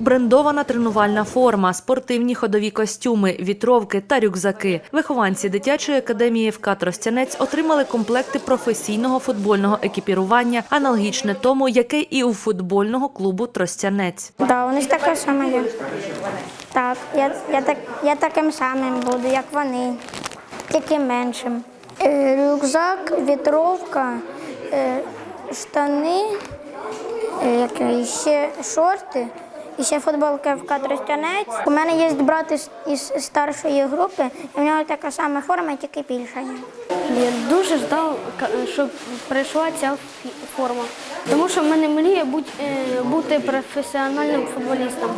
Брендована тренувальна форма, спортивні ходові костюми, вітровки та рюкзаки. Вихованці дитячої академії ФК Тростянець отримали комплекти професійного футбольного екіпірування, аналогічне тому, яке і у футбольного клубу Тростянець. Да, вони ж таке саме є. Так, я, я, так, я таким самим буду, як вони, тільки меншим. Е, рюкзак, вітровка, е, штани, е, ще шорти, і ще футболка в Тростянець. У мене є брат із, старшої групи, і в нього така сама форма, тільки більша. Я дуже ждав, щоб прийшла ця форма. Тому що в мене мрія е, бути професіональним футболістом.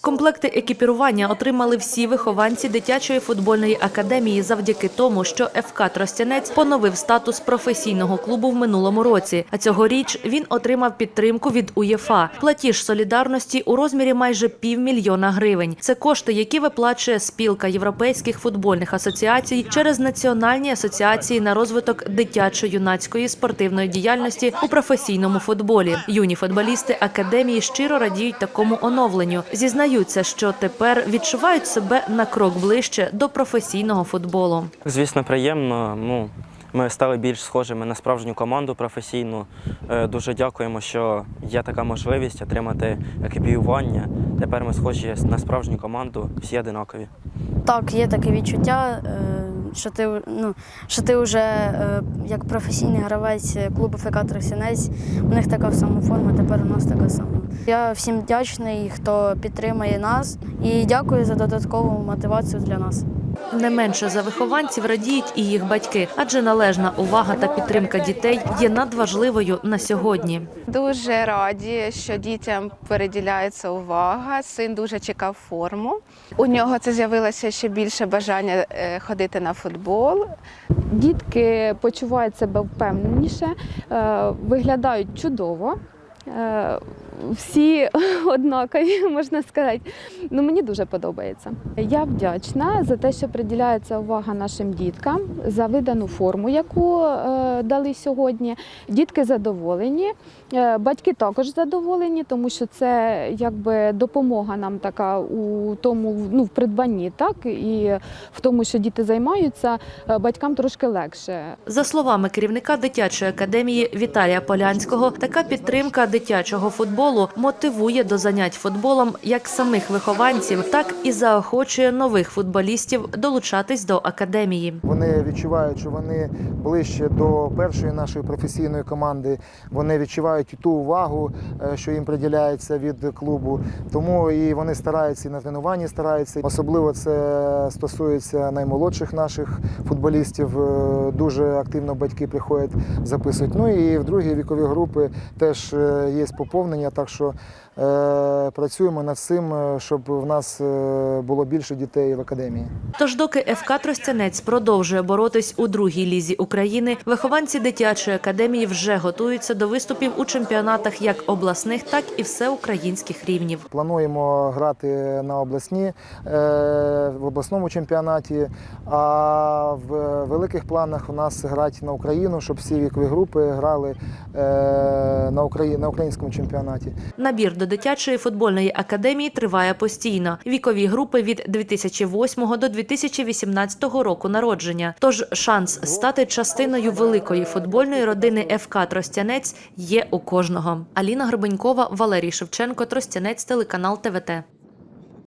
Комплекти екіпірування отримали всі вихованці дитячої футбольної академії завдяки тому, що ФК Тростянець поновив статус професійного клубу в минулому році. А цьогоріч він отримав підтримку від УЄФА. Платіж солідарності у розмірі майже півмільйона гривень. Це кошти, які виплачує спілка європейських футбольних асоціацій через національні асоціації на розвиток дитячо-юнацької спортивної діяльності у професійному футболі. Юні футболісти академії щиро радіють такому оновленню. Зізнаються, що тепер відчувають себе на крок ближче до професійного футболу. Звісно, приємно. Ну, ми стали більш схожими на справжню команду професійну. Е, Дуже дякуємо, що є така можливість отримати екіпіювання. Тепер ми схожі на справжню команду, всі одинакові. Так, є таке відчуття, е, що ти, ну, що ти вже е, як професійний гравець клубу ФК Тростянець, у них така сама форма, тепер у нас така сама. Я всім вдячний, хто підтримує нас, і дякую за додаткову мотивацію для нас. Не менше за вихованців радіють і їх батьки, адже належна увага та підтримка дітей є надважливою на сьогодні. Дуже раді, що дітям переділяється увага. Син дуже чекав форму. У нього це з'явилося ще більше бажання е, ходити на футбол. Дітки почувають себе впевненіше, е, виглядають чудово. Всі однакові, можна сказати. Ну, мені дуже подобається. Я вдячна за те, що приділяється увага нашим діткам, за видану форму, яку е, дали сьогодні. Дітки задоволені, е, батьки також задоволені, тому що це якби допомога нам така у тому, ну, в придбанні, так і в тому, що діти займаються, е, батькам трошки легше. За словами керівника дитячої академії Віталія Полянського, така підтримка дитячого футболу мотивує до занять футболом як самих вихованців, так і заохочує нових футболістів долучатись до академії. Вони відчувають, що вони ближче до першої нашої професійної команди. Вони відчувають ту увагу, е, що їм приділяється від клубу. Тому і вони стараються і на тренуванні стараються. Особливо це стосується наймолодших наших футболістів. Е, Дуже активно батьки приходять, записують. Ну і в другі вікові групи теж е, є поповнення. Так що е, працюємо над цим, е, щоб в нас е, було більше дітей в академії. Тож, доки ФК Тростянець продовжує боротись у другій лізі України, вихованці дитячої академії вже готуються до виступів у чемпіонатах як обласних, так і всеукраїнських рівнів. Плануємо грати на обласні е, в обласному чемпіонаті. А в великих планах у нас грати на Україну, щоб всі вікові групи грали е, на Украї... на українському чемпіонаті. Набір до дитячої футбольної академії триває постійно. Вікові групи від 2008 до 2018 року народження. Тож шанс стати частиною великої футбольної родини ФК Тростянець є у кожного. Аліна Гребенькова, Валерій Шевченко, Тростянець, телеканал ТВТ.